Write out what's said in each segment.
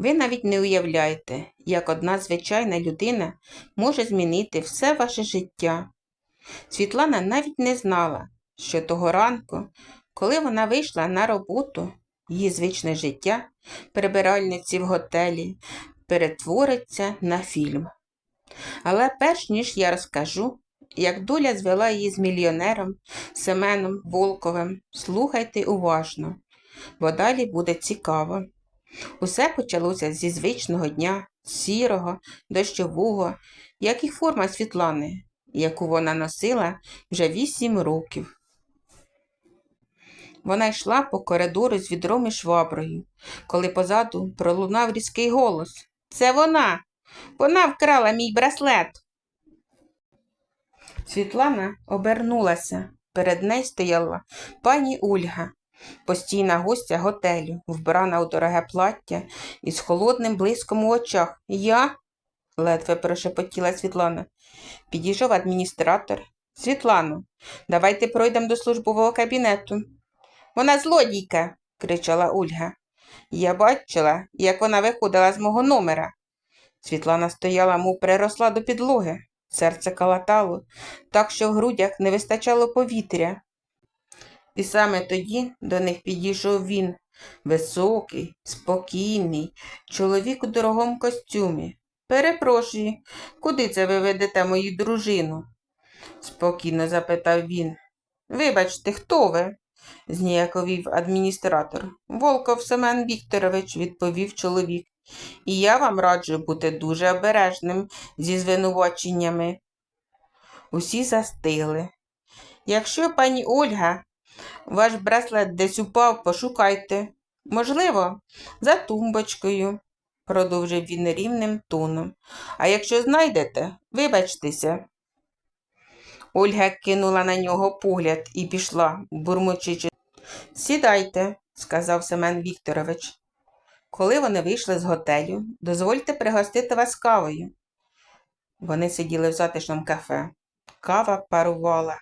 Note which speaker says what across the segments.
Speaker 1: Ви навіть не уявляєте, як одна звичайна людина може змінити все ваше життя. Світлана навіть не знала, що того ранку, коли вона вийшла на роботу, її звичне життя прибиральниці в готелі перетвориться на фільм. Але перш ніж я розкажу, як доля звела її з мільйонером Семеном Волковим, слухайте уважно, бо далі буде цікаво. Усе почалося зі звичного дня, сірого, дощового, як і форма Світлани, яку вона носила вже вісім років. Вона йшла по коридору з відром і шваброю, коли позаду пролунав різкий голос. Це вона! Вона вкрала мій браслет. Світлана обернулася. Перед нею стояла пані Ольга, постійна гостя готелю, вбрана у дороге плаття і з холодним блиском у очах. Я? ледве прошепотіла Світлана. Підійшов адміністратор. Світлано, давайте пройдемо до службового кабінету. Вона злодійка, кричала Ольга. Я бачила, як вона виходила з мого номера. Світлана стояла, мов приросла до підлоги. Серце калатало, так що в грудях не вистачало повітря. І саме тоді до них підійшов він, високий, спокійний, чоловік у дорогому костюмі. Перепрошую, куди це ви ведете мою дружину? спокійно запитав він. Вибачте, хто ви? зніяковів адміністратор. Волков Семен Вікторович, відповів чоловік. І я вам раджу бути дуже обережним зі звинуваченнями. Усі застигли. Якщо пані Ольга, ваш браслет десь упав, пошукайте. Можливо, за тумбочкою, продовжив він рівним тоном. А якщо знайдете, вибачтеся. Ольга кинула на нього погляд і пішла, бурмочучи. Сідайте, сказав Семен Вікторович. Коли вони вийшли з готелю, дозвольте пригостити вас кавою. Вони сиділи в затишному кафе. Кава парувала,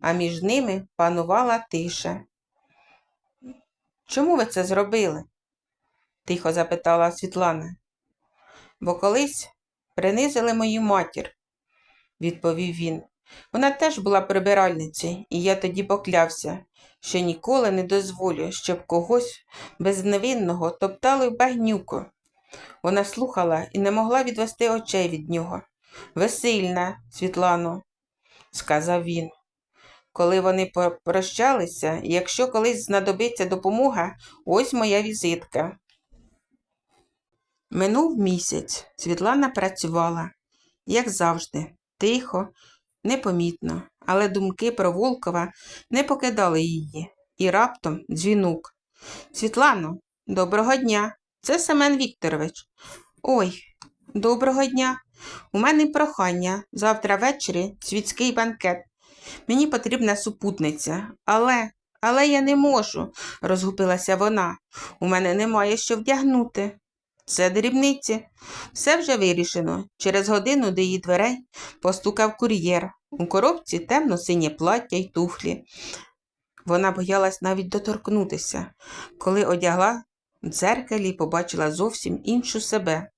Speaker 1: а між ними панувала тиша. Чому ви це зробили? тихо запитала Світлана. Бо колись принизили мою матір, відповів він. Вона теж була прибиральницею, і я тоді поклявся, що ніколи не дозволю, щоб когось безневинного топтали в багнюку. Вона слухала і не могла відвести очей від нього. Ви сильна, Світлано, сказав він. Коли вони попрощалися, якщо колись знадобиться допомога, ось моя візитка. Минув місяць. Світлана працювала, як завжди, тихо, непомітно, але думки про Волкова не покидали її. І раптом дзвінок. Світлано, доброго дня. Це Семен Вікторович. Ой, доброго дня. У мене прохання. Завтра ввечері світський банкет. Мені потрібна супутниця, але, але я не можу, розгубилася вона. У мене немає що вдягнути. Це дрібниці. Все вже вирішено. Через годину до її дверей постукав кур'єр. У коробці темно синє плаття й туфлі. Вона боялась навіть доторкнутися, коли одягла дзеркалі і побачила зовсім іншу себе.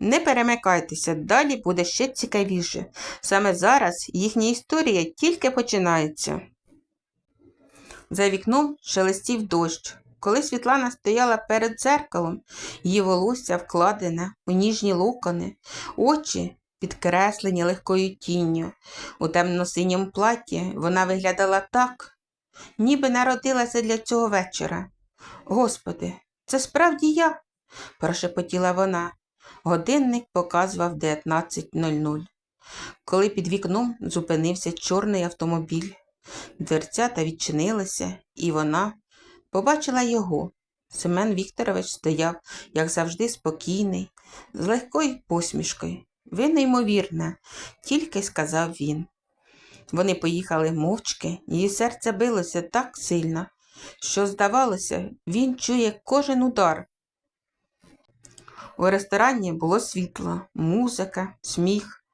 Speaker 1: Не перемикайтеся, далі буде ще цікавіше. Саме зараз їхня історія тільки починається. За вікном шелестів дощ. Коли Світлана стояла перед дзеркалом, її волосся вкладене у ніжні локони, очі підкреслені легкою тінню. У темно-синьому платі вона виглядала так, ніби народилася для цього вечора. Господи, це справді я, прошепотіла вона. Годинник показував 19.00. Коли під вікном зупинився чорний автомобіль, дверцята відчинилися, і вона побачила його. Семен Вікторович стояв, як завжди, спокійний, з легкою посмішкою. Ви неймовірна, тільки сказав він. Вони поїхали мовчки, її серце билося так сильно, що, здавалося, він чує кожен удар. У ресторані було світло, музика, сміх.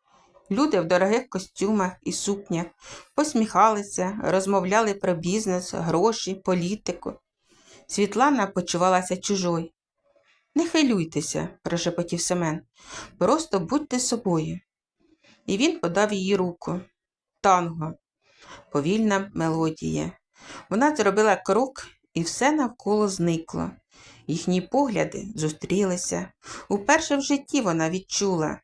Speaker 1: Люди в дорогих костюмах і сукнях посміхалися, розмовляли про бізнес, гроші, політику. Світлана почувалася чужою. Не хвилюйтеся, прошепотів Семен. Просто будьте собою. І він подав їй руку. Танго, повільна мелодія. Вона зробила крок, і все навколо зникло. Їхні погляди зустрілися. Уперше в житті вона відчула,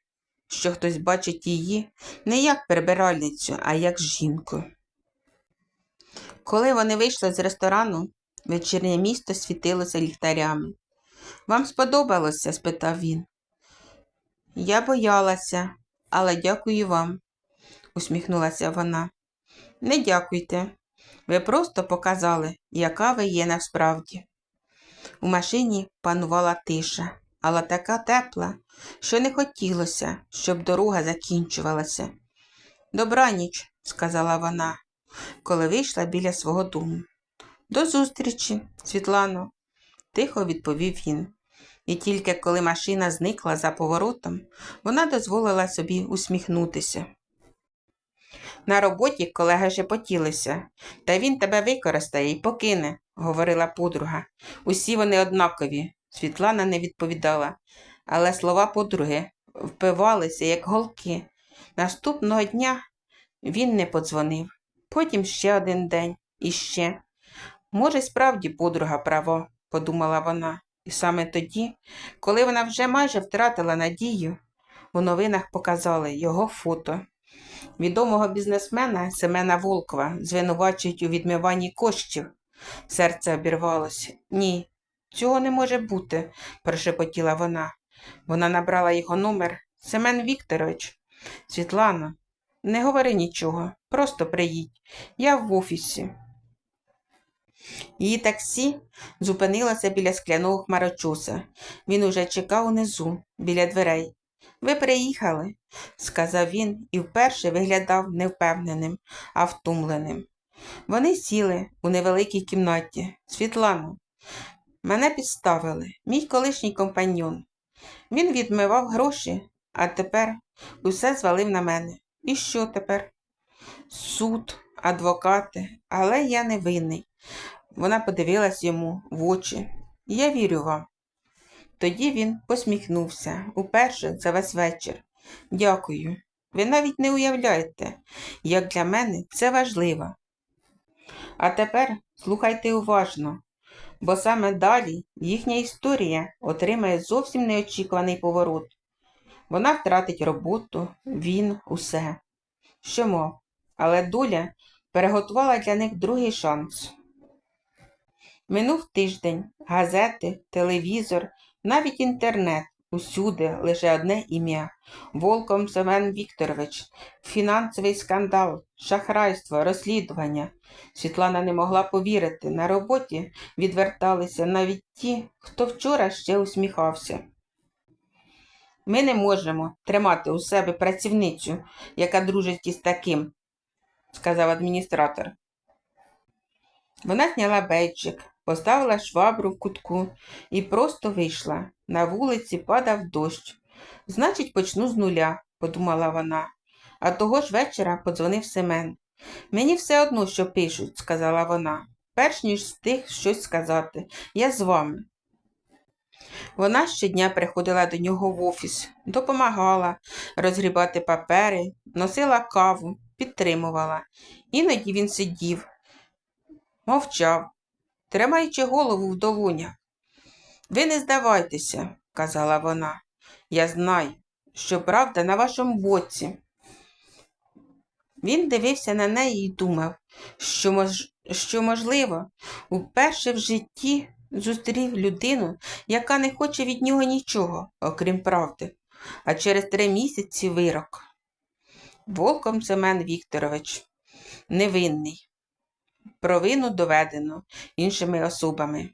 Speaker 1: що хтось бачить її не як прибиральницю, а як жінку. Коли вони вийшли з ресторану, вечірнє місто світилося ліхтарями. Вам сподобалося? спитав він. Я боялася, але дякую вам, усміхнулася вона. Не дякуйте. Ви просто показали, яка ви є насправді. У машині панувала тиша, але така тепла, що не хотілося, щоб дорога закінчувалася. Добраніч, сказала вона, коли вийшла біля свого дому. До зустрічі, Світлано, тихо відповів він. І тільки коли машина зникла за поворотом, вона дозволила собі усміхнутися. На роботі колеги шепотілися, та він тебе використає і покине, говорила подруга. Усі вони однакові. Світлана не відповідала, але слова подруги впивалися, як голки. Наступного дня він не подзвонив. Потім ще один день і ще. Може, справді подруга права, подумала вона. І саме тоді, коли вона вже майже втратила надію, у новинах показали його фото. Відомого бізнесмена Семена Волкова звинувачують у відмиванні коштів. Серце обірвалося. Ні, цього не може бути, прошепотіла вона. Вона набрала його номер. Семен Вікторович. Світлана, не говори нічого, просто приїдь. Я в офісі. Її таксі зупинилося біля скляного хмарочоса. Він уже чекав унизу, біля дверей. Ви приїхали, сказав він і вперше виглядав невпевненим, а втумленим. Вони сіли у невеликій кімнаті. Світлано, мене підставили, мій колишній компаньон. Він відмивав гроші, а тепер усе звалив на мене. І що тепер? Суд, адвокати, але я не винний. Вона подивилась йому в очі. Я вірю вам. Тоді він посміхнувся уперше за весь вечір. Дякую. Ви навіть не уявляєте, як для мене це важливо. А тепер слухайте уважно, бо саме далі їхня історія отримає зовсім неочікуваний поворот. Вона втратить роботу, він, усе. Що мов, але доля переготувала для них другий шанс. Минув тиждень, газети, телевізор, навіть інтернет. Усюди лише одне ім'я Волком Семен Вікторович, фінансовий скандал, шахрайство, розслідування. Світлана не могла повірити. На роботі відверталися навіть ті, хто вчора ще усміхався. Ми не можемо тримати у себе працівницю, яка дружить із таким, сказав адміністратор. Вона зняла бейджик, поставила швабру в кутку і просто вийшла. На вулиці падав дощ. Значить, почну з нуля, подумала вона. А того ж вечора подзвонив Семен. Мені все одно, що пишуть, сказала вона, перш ніж встиг щось сказати. Я з вами. Вона щодня приходила до нього в офіс, допомагала розгрібати папери, носила каву, підтримувала. Іноді він сидів, мовчав, тримаючи голову в долонях. Ви не здавайтеся, казала вона. Я знаю, що правда на вашому боці. Він дивився на неї і думав, що, мож... що можливо, уперше в житті зустрів людину, яка не хоче від нього нічого, окрім правди, а через три місяці вирок. Волком Семен Вікторович, невинний. Провину доведено іншими особами.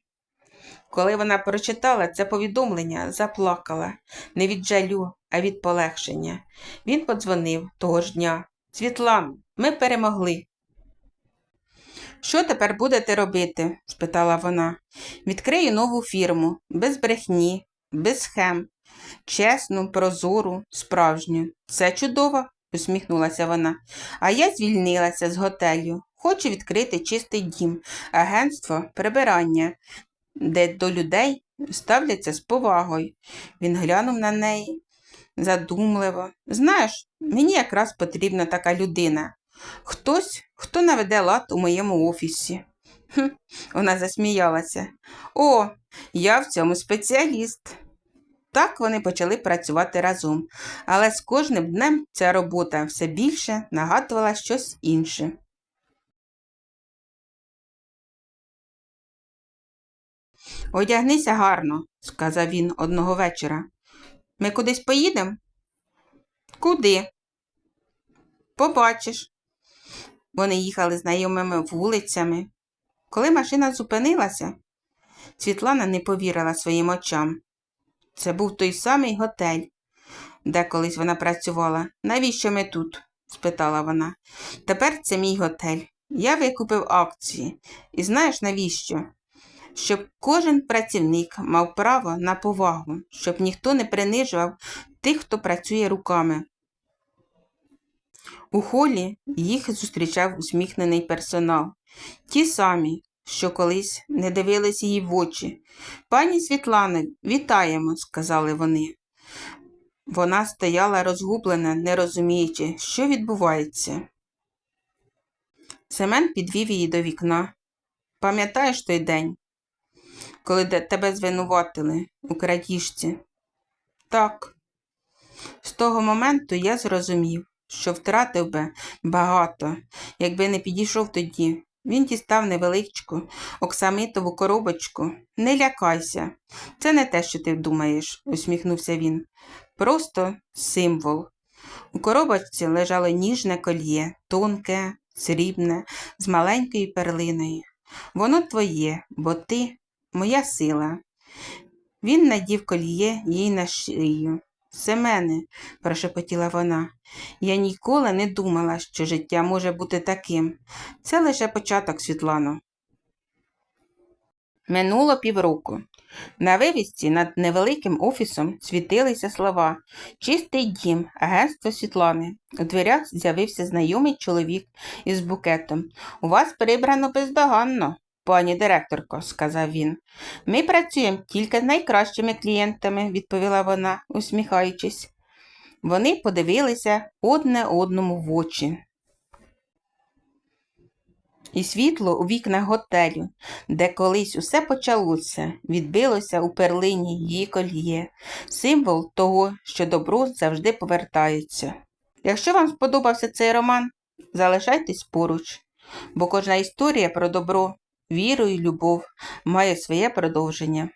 Speaker 1: Коли вона прочитала це повідомлення, заплакала не від жалю, а від полегшення. Він подзвонив того ж дня. Світлан, ми перемогли. Що тепер будете робити? спитала вона. Відкрию нову фірму, без брехні, без схем, чесну, прозору, справжню. Це чудово, усміхнулася вона. А я звільнилася з готелю. Хочу відкрити чистий дім, агентство прибирання. де до людей ставляться з повагою. Він глянув на неї задумливо. Знаєш, мені якраз потрібна така людина. Хтось, хто наведе лад у моєму офісі. Вона засміялася. О, я в цьому спеціаліст. Так вони почали працювати разом, але з кожним днем ця робота все більше нагадувала щось інше. Одягнися гарно, сказав він одного вечора. Ми кудись поїдемо? Куди? Побачиш. Вони їхали знайомими вулицями. Коли машина зупинилася, Світлана не повірила своїм очам. Це був той самий готель, де колись вона працювала. Навіщо ми тут? спитала вона. Тепер це мій готель. Я викупив акції. І знаєш навіщо? Щоб кожен працівник мав право на повагу, щоб ніхто не принижував тих, хто працює руками. У холі їх зустрічав усміхнений персонал. Ті самі, що колись не дивились їй в очі. Пані Світлане, вітаємо, сказали вони. Вона стояла розгублена, не розуміючи, що відбувається. Семен підвів її до вікна. Пам'ятаєш той день, коли тебе звинуватили у крадіжці? Так. З того моменту я зрозумів, що втратив би багато, якби не підійшов тоді. Він дістав невеличку оксамитову коробочку. Не лякайся. Це не те, що ти думаєш, усміхнувся він. Просто символ. У коробочці лежало ніжне кольє, тонке, срібне, з маленькою перлиною. Воно твоє, бо ти моя сила. Він надів кольє їй на шию. Семене, прошепотіла вона, я ніколи не думала, що життя може бути таким. Це лише початок, Світлано. Минуло півроку. На вивісці над невеликим офісом світилися слова Чистий дім, агентство Світлани. У дверях з'явився знайомий чоловік із букетом. У вас прибрано бездоганно, пані директорко, сказав він. Ми працюємо тільки з найкращими клієнтами, відповіла вона, усміхаючись. Вони подивилися одне одному в очі. І світло у вікнах готелю, де колись усе почалося, відбилося у перлині її кольє, символ того, що добро завжди повертається. Якщо вам сподобався цей роман, залишайтесь поруч, бо кожна історія про добро, віру і любов має своє продовження.